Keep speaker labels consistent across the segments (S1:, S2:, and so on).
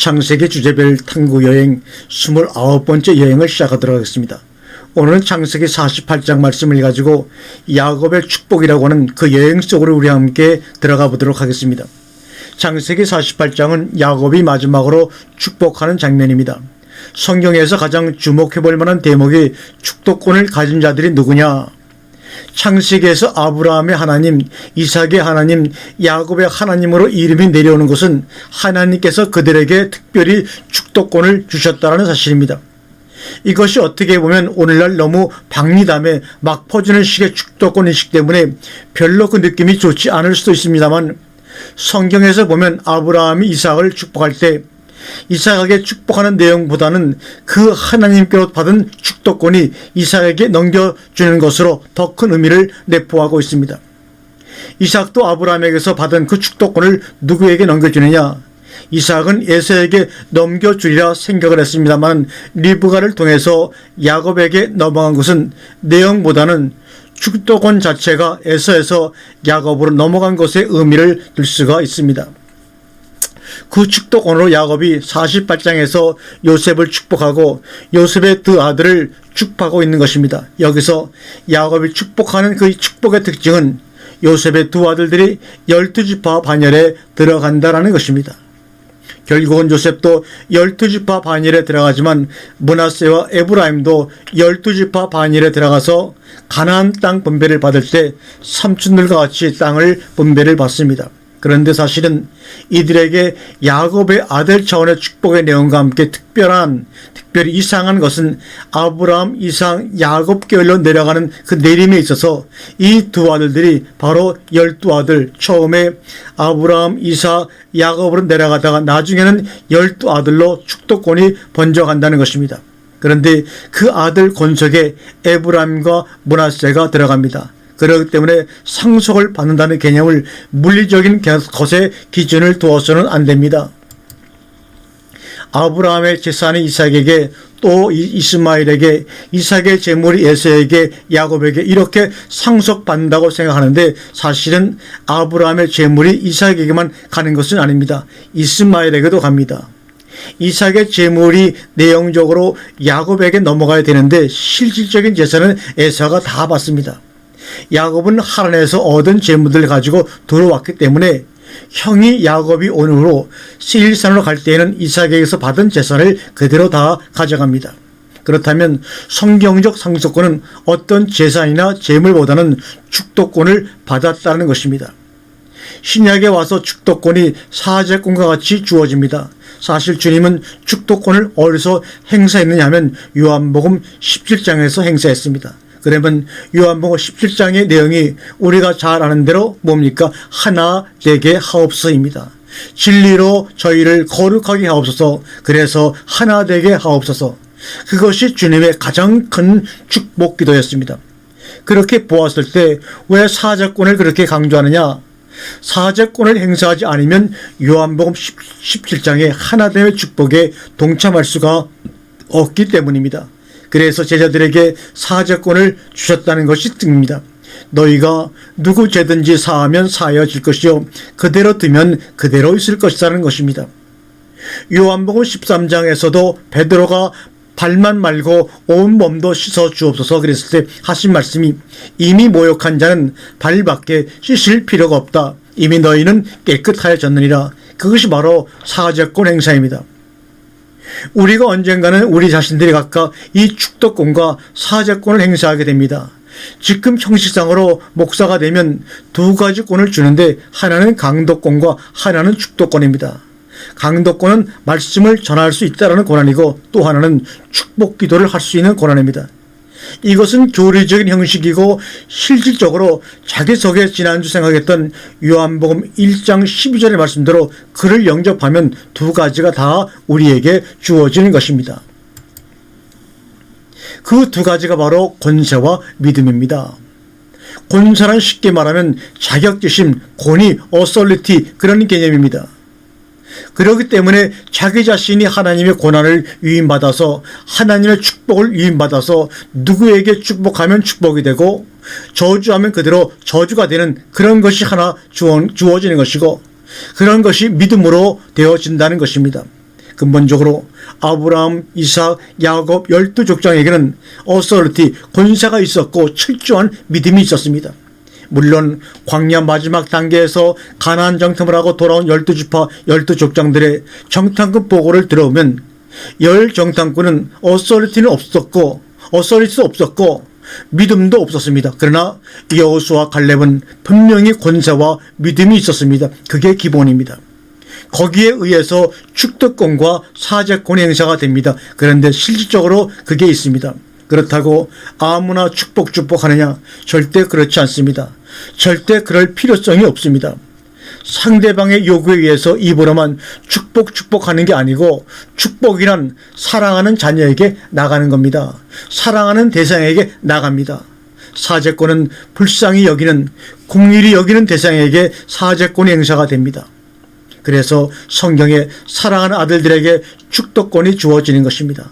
S1: 창세기 주제별 탐구 여행 29번째 여행을 시작하도록 하겠습니다. 오늘은 창세기 48장 말씀을 가지고 야곱의 축복이라고 하는 그 여행 속으로 우리 함께 들어가 보도록 하겠습니다. 창세기 48장은 야곱이 마지막으로 축복하는 장면입니다. 성경에서 가장 주목해 볼 만한 대목이 축복권을 가진 자들이 누구냐? 창세기에서 아브라함의 하나님, 이삭의 하나님, 야곱의 하나님으로 이름이 내려오는 것은 하나님께서 그들에게 특별히 축복권을 주셨다는 사실입니다. 이것이 어떻게 보면 오늘날 너무 박리담에 막 퍼지는 식의 축복권 인식 때문에 별로 그 느낌이 좋지 않을 수도 있습니다만 성경에서 보면 아브라함이 이삭을 축복할 때 이삭에게 축복하는 내용보다는 그 하나님께로 받은 축복권이 이삭에게 넘겨주는 것으로 더 큰 의미를 내포하고 있습니다. 이삭도 아브라함에게서 받은 그 축복권을 누구에게 넘겨주느냐? 이삭은 에서에게 넘겨주리라 생각을 했습니다만 리브가를 통해서 야곱에게 넘어간 것은 내용보다는 축복권 자체가 에서에서 야곱으로 넘어간 것의 의미를 둘 수가 있습니다. 그 축복원으로 야곱이 48장에서 요셉을 축복하고 요셉의 두 아들을 축복하고 있는 것입니다. 여기서 야곱이 축복하는 그 축복의 특징은 요셉의 두 아들들이 열두 지파 반열에 들어간다라는 것입니다. 결국은 요셉도 열두 지파 반열에 들어가지만 문하세와 에브라임도 열두 지파 반열에 들어가서 가나안 땅 분배를 받을 때 삼촌들과 같이 땅을 분배를 받습니다. 그런데 사실은 이들에게 야곱의 아들 차원의 축복의 내용과 함께 특별한 특별히 이상한 것은 아브라함, 이상, 야곱 계열로 내려가는 그 내림에 있어서 이 두 아들들이 바로 열두 아들 처음에 아브라함, 이사, 야곱으로 내려가다가 나중에는 열두 아들로 축복권이 번져간다는 것입니다. 그런데 그 아들 권속에 에브라임과 문하세가 들어갑니다. 그렇기 때문에 상속을 받는다는 개념을 물리적인 것에 기준을 두어서는 안 됩니다. 아브라함의 재산이 이삭에게 또 이스마일에게 이삭의 재물이 에서에게 야곱에게 이렇게 상속받는다고 생각하는데 사실은 아브라함의 재물이 이삭에게만 가는 것은 아닙니다. 이스마일에게도 갑니다. 이삭의 재물이 내용적으로 야곱에게 넘어가야 되는데 실질적인 재산은 에서가 다 받습니다. 야곱은 하란에서 얻은 재물들을 가지고 들어왔기 때문에 형이 야곱이 온 후로 세일산으로 갈 때에는 이삭에게서 받은 재산을 그대로 다 가져갑니다. 그렇다면 성경적 상속권은 어떤 재산이나 재물보다는 축도권을 받았다는 것입니다. 신약에 와서 축도권이 사제권과 같이 주어집니다. 사실 주님은 축도권을 어디서 행사했느냐 하면 요한복음 17장에서 행사했습니다. 그러면 요한복음 17장의 내용이 우리가 잘 아는 대로 뭡니까? 하나 되게 하옵소입니다. 진리로 저희를 거룩하게 하옵소서. 그래서 하나 되게 하옵소서. 그것이 주님의 가장 큰 축복 기도였습니다. 그렇게 보았을 때 왜 사제권을 그렇게 강조하느냐? 사제권을 행사하지 않으면 요한복음 17장의 하나됨의 축복에 동참할 수가 없기 때문입니다. 그래서 제자들에게 사제권을 주셨다는 것이 뜹니다. 너희가 누구 죄든지 사하면 사여질 것이요 그대로 두면 그대로 있을 것이라는 것입니다. 요한복음 13장에서도 베드로가 발만 말고 온 몸도 씻어 주옵소서 그랬을 때 하신 말씀이 이미 모욕한 자는 발밖에 씻을 필요가 없다. 이미 너희는 깨끗하여졌느니라. 그것이 바로 사제권 행사입니다. 우리가 언젠가는 우리 자신들이 각각 이 축도권과 사제권을 행사하게 됩니다. 지금 형식상으로 목사가 되면 두 가지 권을 주는데 하나는 강도권과 하나는 축도권입니다. 강도권은 말씀을 전할 수 있다는 권한이고 또 하나는 축복 기도를 할 수 있는 권한입니다. 이것은 교리적인 형식이고 실질적으로 자기 속에 지난주 생각했던 요한복음 1장 12절의 말씀대로 그를 영접하면 두 가지가 다 우리에게 주어지는 것입니다. 그 두 가지가 바로 권세와 믿음입니다. 권세란 쉽게 말하면 자격지심, 권위, 어설리티 그런 개념입니다. 그렇기 때문에 자기 자신이 하나님의 고난을 위임받아서 하나님의 축복을 위임받아서 누구에게 축복하면 축복이 되고 저주하면 그대로 저주가 되는 그런 것이 하나 주어지는 것이고 그런 것이 믿음으로 되어진다는 것입니다. 근본적으로 아브라함, 이삭, 야곱 열두 족장에게는 어서리티 권세가 있었고 철저한 믿음이 있었습니다. 물론 광야 마지막 단계에서 가나안 정탐을 하고 돌아온 열두 지파 열두 족장들의 정탐꾼 보고를 들어오면 열 정탐꾼은 어서리티는 없었고 어서리티도 없었고 믿음도 없었습니다. 그러나 여호수와 갈렙은 분명히 권세와 믿음이 있었습니다. 그게 기본입니다. 거기에 의해서 축덕권과 사제권의 행사가 됩니다. 그런데 실질적으로 그게 있습니다. 그렇다고 아무나 축복 축복하느냐? 절대 그렇지 않습니다. 절대 그럴 필요성이 없습니다. 상대방의 요구에 의해서 입으로만 축복 축복하는 게 아니고 축복이란 사랑하는 자녀에게 나가는 겁니다. 사랑하는 대상에게 나갑니다. 사제권은 불쌍히 여기는 국률이 여기는 대상에게 사제권의 행사가 됩니다. 그래서 성경에 사랑하는 아들들에게 축도권이 주어지는 것입니다.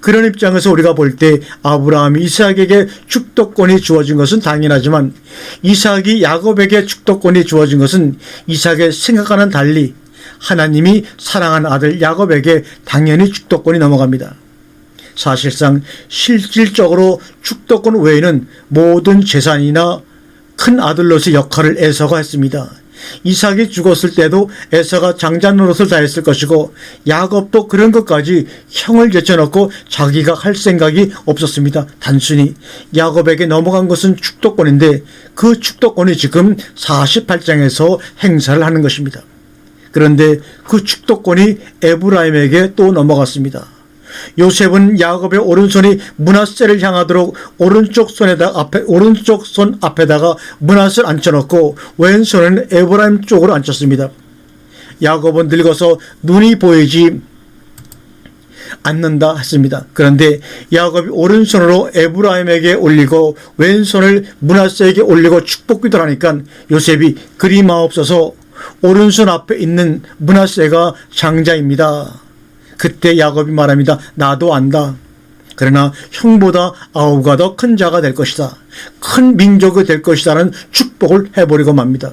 S1: 그런 입장에서 우리가 볼 때 아브라함이 이삭에게 축도권이 주어진 것은 당연하지만 이삭이 야곱에게 축도권이 주어진 것은 이삭의 생각과는 달리 하나님이 사랑하는 아들 야곱에게 당연히 축도권이 넘어갑니다. 사실상 실질적으로 축도권 외에는 모든 재산이나 큰 아들로서의 역할을 에서가 했습니다. 이삭이 죽었을 때도 에서가 장자 노릇을 다했을 것이고 야곱도 그런 것까지 형을 제쳐놓고 자기가 할 생각이 없었습니다. 단순히 야곱에게 넘어간 것은 축도권인데 그 축도권이 지금 48장에서 행사를 하는 것입니다. 그런데 그 축도권이 에브라임에게 또 넘어갔습니다. 요셉은 야곱의 오른손이 문하세를 향하도록 오른쪽 손에다 앞에 오른쪽 손 앞에다가 문하세를 앉혀놓고 왼손은 에브라임 쪽으로 앉혔습니다. 야곱은 늙어서 눈이 보이지 않는다 했습니다. 그런데 야곱이 오른손으로 에브라임에게 올리고 왼손을 문하세에게 올리고 축복기도 하니까 요셉이 그리 마옵소서 오른손 앞에 있는 문하세가 장자입니다. 그때 야곱이 말합니다. 나도 안다. 그러나 형보다 아우가 더 큰 자가 될 것이다. 큰 민족이 될 것이다는 축복을 해버리고 맙니다.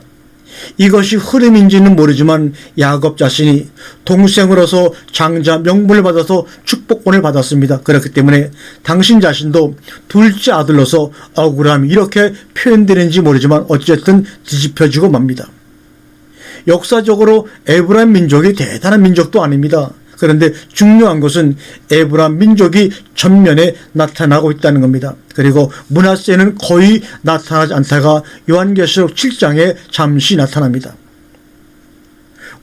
S1: 이것이 흐름인지는 모르지만 야곱 자신이 동생으로서 장자 명분을 받아서 축복권을 받았습니다. 그렇기 때문에 당신 자신도 둘째 아들로서 억울함이 이렇게 표현되는지 모르지만 어쨌든 뒤집혀지고 맙니다. 역사적으로 에브라임 민족이 대단한 민족도 아닙니다. 그런데 중요한 것은 에브람 민족이 전면에 나타나고 있다는 겁니다. 그리고 문하세는 거의 나타나지 않다가 요한계시록 7장에 잠시 나타납니다.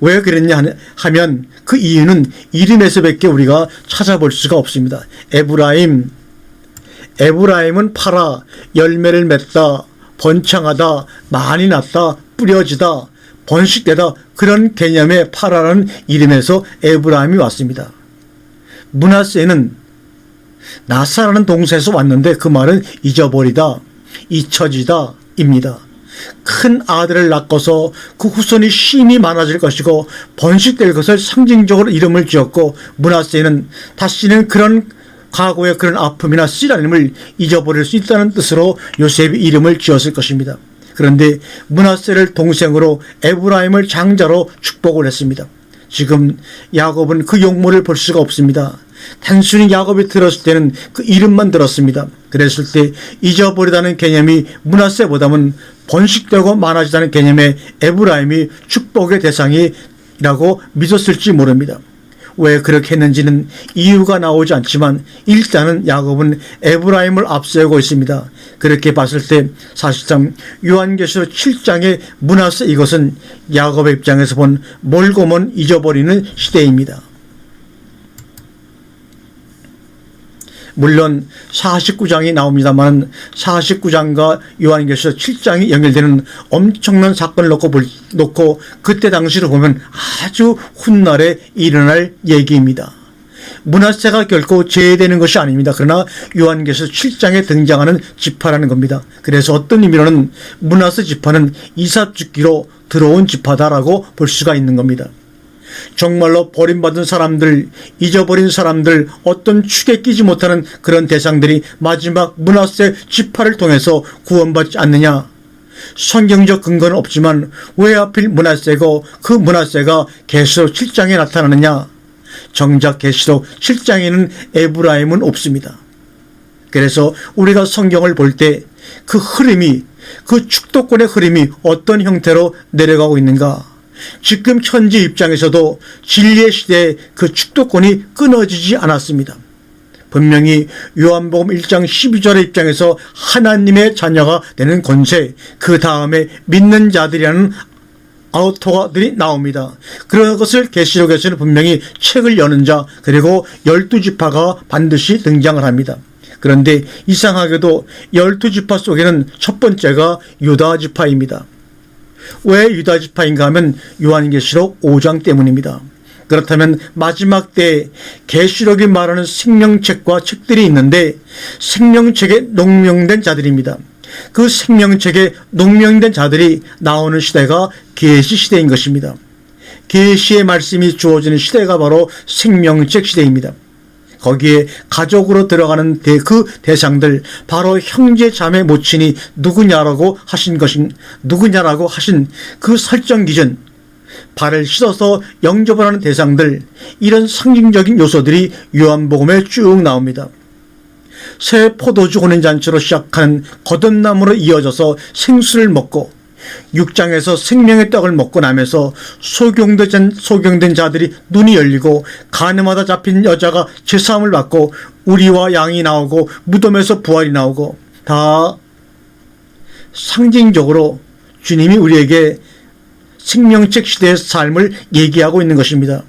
S1: 왜 그랬냐 하면 그 이유는 이름에서밖에 우리가 찾아볼 수가 없습니다. 에브라임, 에브라임은 팔아 열매를 맺다, 번창하다, 많이 났다, 뿌려지다, 번식되다 그런 개념의 파라라는 이름에서 에브라임이 왔습니다. 문하세는 나사라는 동사에서 왔는데 그 말은 잊어버리다, 잊혀지다 입니다. 큰 아들을 낳고서 그 후손이 심이 많아질 것이고 번식될 것을 상징적으로 이름을 지었고 문하세는 다시는 그런 과거의 그런 아픔이나 씨라님을 잊어버릴 수 있다는 뜻으로 요셉이 이름을 지었을 것입니다. 그런데 문하세를 동생으로 에브라임을 장자로 축복을 했습니다. 지금 야곱은 그 용모를 볼 수가 없습니다. 단순히 야곱이 들었을 때는 그 이름만 들었습니다. 그랬을 때 잊어버리다는 개념이 문하세보다는 번식되고 많아지다는 개념의 에브라임이 축복의 대상이라고 믿었을지 모릅니다. 왜 그렇게 했는지는 이유가 나오지 않지만 일단은 야곱은 에브라임을 앞세우고 있습니다. 그렇게 봤을 때 사실상 요한계시록 7장의 문하세 이것은 야곱의 입장에서 본 멀고 먼 잊어버리는 시대입니다. 물론 49장이 나옵니다만 49장과 요한계시록 7장이 연결되는 엄청난 사건을 놓고 볼, 놓고 그때 당시를 보면 아주 훗날에 일어날 얘기입니다. 문하세가 결코 제외되는 것이 아닙니다. 그러나 요한계시록 7장에 등장하는 지파라는 겁니다. 그래서 어떤 의미로는 문하세 지파는 이삽 죽기로 들어온 지파다라고 볼 수가 있는 겁니다. 정말로 버림받은 사람들, 잊어버린 사람들, 어떤 축에 끼지 못하는 그런 대상들이 마지막 문하세 지파를 통해서 구원받지 않느냐? 성경적 근거는 없지만 왜 하필 문하세고 그 문하세가 계속 7장에 나타나느냐? 정작 계시록 7장에는 에브라임은 없습니다. 그래서 우리가 성경을 볼 때 그 흐름이 그 축도권의 흐름이 어떤 형태로 내려가고 있는가? 지금 현재 입장에서도 진리의 시대에 그 축도권이 끊어지지 않았습니다. 분명히 요한복음 1장 12절의 입장에서 하나님의 자녀가 되는 권세, 그 다음에 믿는 자들이라는 아우토가들이 나옵니다. 그런 것을 계시록에서는 분명히 책을 여는 자 그리고 열두 지파가 반드시 등장을 합니다. 그런데 이상하게도 열두 지파 속에는 첫 번째가 유다 지파입니다. 왜 유다 지파인가 하면 요한계시록 5장 때문입니다. 그렇다면 마지막 때 계시록이 말하는 생명책과 책들이 있는데 생명책에 농명된 자들입니다. 그 생명책에 농명된 자들이 나오는 시대가 계시 시대인 것입니다. 계시의 말씀이 주어지는 시대가 바로 생명책 시대입니다. 거기에 가족으로 들어가는 대, 그 대상들 바로 형제 자매 모친이 누구냐라고 하신 것인 누구냐라고 하신 그 설정 기준 발을 씻어서 영접을 하는 대상들 이런 상징적인 요소들이 요한복음에 쭉 나옵니다. 새 포도주 혼인 잔치로 시작하는 거듭남으로 이어져서 생수를 먹고 6장에서 생명의 떡을 먹고 나면서 소경된, 소경된 자들이 눈이 열리고 가늠하다 잡힌 여자가 제사함을 받고 우리와 양이 나오고 무덤에서 부활이 나오고 다 상징적으로 주님이 우리에게 생명책 시대의 삶을 얘기하고 있는 것입니다.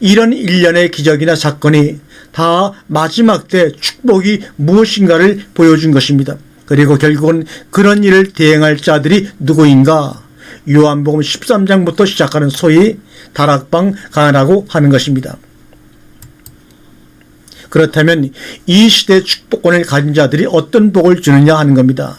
S1: 이런 일련의 기적이나 사건이 다 마지막 때 축복이 무엇인가를 보여준 것입니다. 그리고 결국은 그런 일을 대행할 자들이 누구인가? 요한복음 13장부터 시작하는 소위 다락방 가라고 하는 것입니다. 그렇다면 이 시대 축복권을 가진 자들이 어떤 복을 주느냐 하는 겁니다.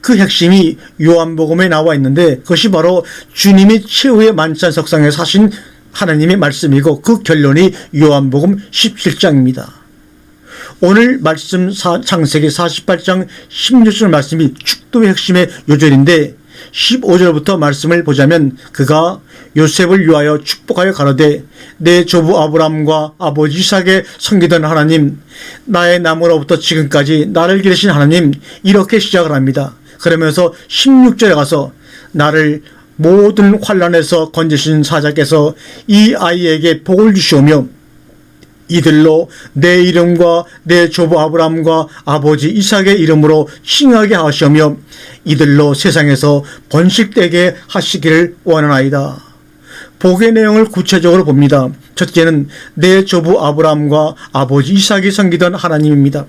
S1: 그 핵심이 요한복음에 나와 있는데 그것이 바로 주님이 최후의 만찬 석상에 사신 하나님의 말씀이고 그 결론이 요한복음 17장입니다. 오늘 말씀 창세기 48장 16절 말씀이 축도의 핵심의 요절인데 15절부터 말씀을 보자면 그가 요셉을 위하여 축복하여 가로되 내 조부 아브람과 아버지 이삭의 섬기던 하나님 나의 나무로부터 지금까지 나를 기르신 하나님 이렇게 시작을 합니다. 그러면서 16절에 가서 나를 모든 환란에서 건지신 사자께서 이 아이에게 복을 주시오며 이들로 내 이름과 내 조부 아브람과 아버지 이삭의 이름으로 칭하게 하시며 이들로 세상에서 번식되게 하시기를 원하나이다. 복의 내용을 구체적으로 봅니다. 첫째는 내 조부 아브람과 아버지 이삭이 섬기던 하나님입니다.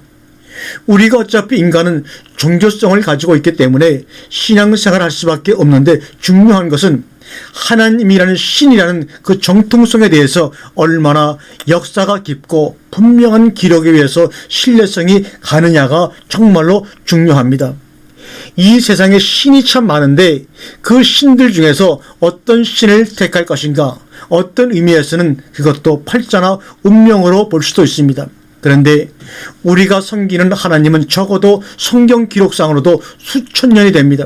S1: 우리가 어차피 인간은 종교성을 가지고 있기 때문에 신앙생활 할 수밖에 없는데 중요한 것은 하나님이라는 신이라는 그 정통성에 대해서 얼마나 역사가 깊고 분명한 기록에 의해서 신뢰성이 가느냐가 정말로 중요합니다. 이 세상에 신이 참 많은데 그 신들 중에서 어떤 신을 택할 것인가 어떤 의미에서는 그것도 팔자나 운명으로 볼 수도 있습니다. 그런데 우리가 섬기는 하나님은 적어도 성경 기록상으로도 수천 년이 됩니다.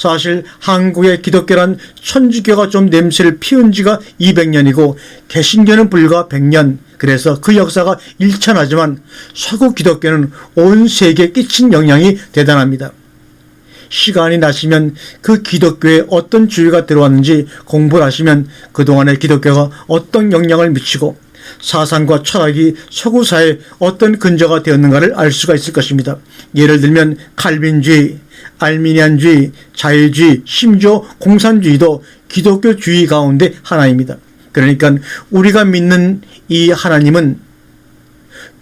S1: 사실 한국의 기독교란 천주교가 좀 냄새를 피운 지가 200년이고 개신교는 불과 100년. 그래서 그 역사가 일천하지만 서구 기독교는 온 세계에 끼친 영향이 대단합니다. 시간이 나시면 그 기독교에 어떤 주의가 들어왔는지 공부를 하시면 그동안의 기독교가 어떤 영향을 미치고 사상과 철학이 서구 사회에 어떤 근저가 되었는가를 알 수가 있을 것입니다. 예를 들면 칼빈주의, 알미니안주의, 자유주의, 심지어 공산주의도 기독교주의 가운데 하나입니다. 그러니까 우리가 믿는 이 하나님은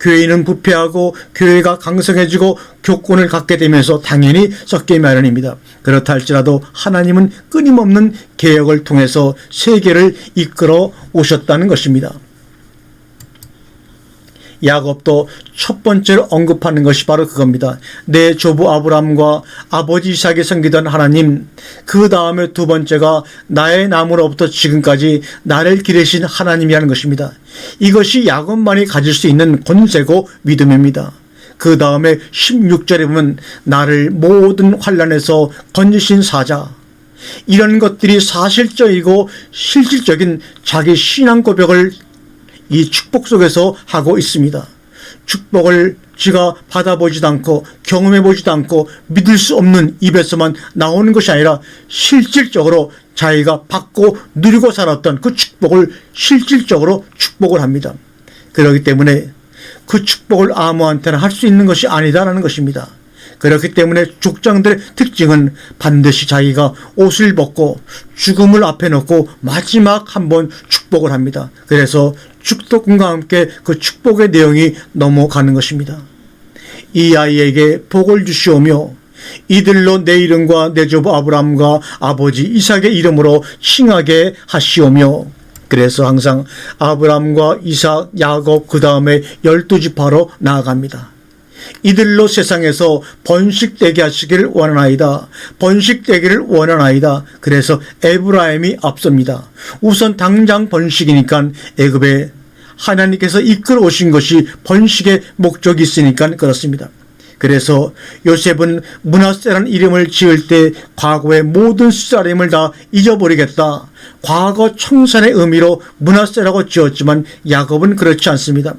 S1: 교회는 부패하고 교회가 강성해지고 교권을 갖게 되면서 당연히 썩게 마련입니다. 그렇다 할지라도 하나님은 끊임없는 개혁을 통해서 세계를 이끌어 오셨다는 것입니다. 야곱도 첫 번째로 언급하는 것이 바로 그겁니다. 내 조부 아브람과 아버지 이삭이 섬기던 하나님, 그 다음에 두 번째가 나의 나무로부터 지금까지 나를 기르신 하나님이라는 것입니다. 이것이 야곱만이 가질 수 있는 권세고 믿음입니다. 그 다음에 16절에 보면 나를 모든 환란에서 건지신 사자, 이런 것들이 사실적이고 실질적인 자기 신앙 고백을 이 축복 속에서 하고 있습니다. 축복을 지가 받아보지도 않고 경험해보지도 않고 믿을 수 없는 입에서만 나오는 것이 아니라 실질적으로 자기가 받고 누리고 살았던 그 축복을 실질적으로 축복을 합니다. 그렇기 때문에 그 축복을 아무한테나 할 수 있는 것이 아니다라는 것입니다. 그렇기 때문에 족장들의 특징은 반드시 자기가 옷을 벗고 죽음을 앞에 놓고 마지막 한 번 축복을 합니다. 그래서 축복과 함께 그 축복의 내용이 넘어가는 것입니다. 이 아이에게 복을 주시오며 이들로 내 이름과 내 조부 아브람과 아버지 이삭의 이름으로 칭하게 하시오며 그래서 항상 아브람과 이삭, 야곱 그 다음에 열두 지파로 나아갑니다. 이들로 세상에서 번식되게 하시기를 원하나이다. 번식되기를 원하나이다. 그래서 에브라임이 앞섭니다. 우선 당장 번식이니까 애굽에 하나님께서 이끌어 오신 것이 번식의 목적이 있으니까 그렇습니다. 그래서 요셉은 문하세라는 이름을 지을 때 과거의 모든 수사림을 다 잊어버리겠다. 과거 청산의 의미로 문하세라고 지었지만 야곱은 그렇지 않습니다.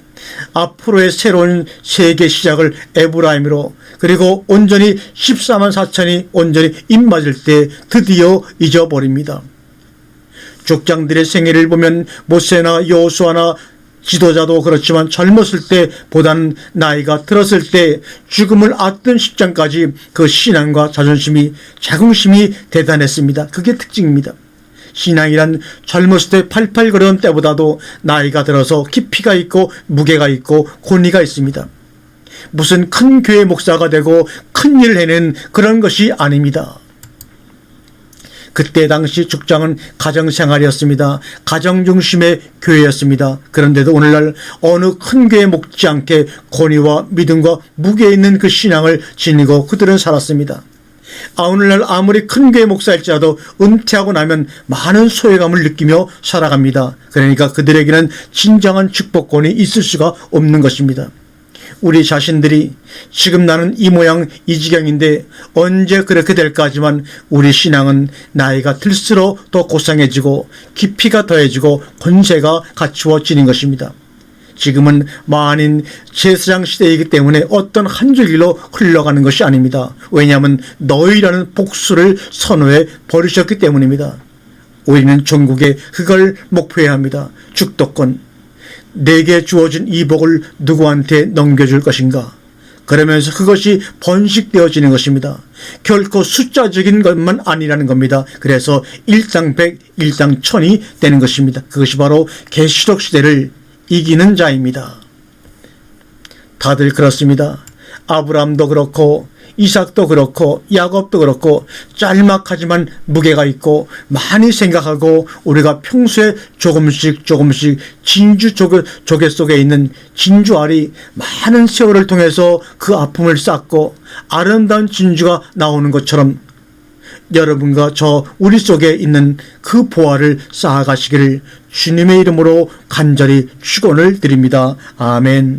S1: 앞으로의 새로운 세계 시작을 에브라임으로 그리고 온전히 14만 4천이 온전히 입맞을 때 드디어 잊어버립니다. 족장들의 생애를 보면 모세나 여호수아나 지도자도 그렇지만 젊었을 때보다는 나이가 들었을 때 죽음을 앞둔 십장까지 그 신앙과 자존심이 자긍심이 대단했습니다. 그게 특징입니다. 신앙이란 젊었을 때 팔팔 거리던 때보다도 나이가 들어서 깊이가 있고 무게가 있고 권위가 있습니다. 무슨 큰 교회 목사가 되고 큰 일을 해낸 그런 것이 아닙니다. 그때 당시 죽장은 가정생활이었습니다. 가정 중심의 교회였습니다. 그런데도 오늘날 어느 큰 교회 먹지 않게 권위와 믿음과 무게 있는 그 신앙을 지니고 그들은 살았습니다. 아, 오늘날 아무리 큰 교회 목사일지라도 은퇴하고 나면 많은 소외감을 느끼며 살아갑니다. 그러니까 그들에게는 진정한 축복권이 있을 수가 없는 것입니다. 우리 자신들이 지금 나는 이 모양 이 지경인데 언제 그렇게 될까 하지만 우리 신앙은 나이가 들수록 더 고상해지고 깊이가 더해지고 권세가 갖추어지는 것입니다. 지금은 만인 제사장 시대이기 때문에 어떤 한 줄기로 흘러가는 것이 아닙니다. 왜냐하면 너희라는 복수를 선호해 버리셨기 때문입니다. 우리는 전국에 그걸 목표해야 합니다. 축도권. 내게 주어진 이 복을 누구한테 넘겨줄 것인가? 그러면서 그것이 번식되어지는 것입니다. 결코 숫자적인 것만 아니라는 겁니다. 그래서 일당 백, 일당 천이 되는 것입니다. 그것이 바로 계시록 시대를 이기는 자입니다. 다들 그렇습니다. 아브람도 그렇고 이삭도 그렇고 야곱도 그렇고 짤막하지만 무게가 있고 많이 생각하고 우리가 평소에 조금씩 조금씩 진주 조개, 조개 속에 있는 진주알이 많은 세월을 통해서 그 아픔을 쌓고 아름다운 진주가 나오는 것처럼 여러분과 저 우리 속에 있는 그 보화를 쌓아가시기를 주님의 이름으로 간절히 축원을 드립니다. 아멘.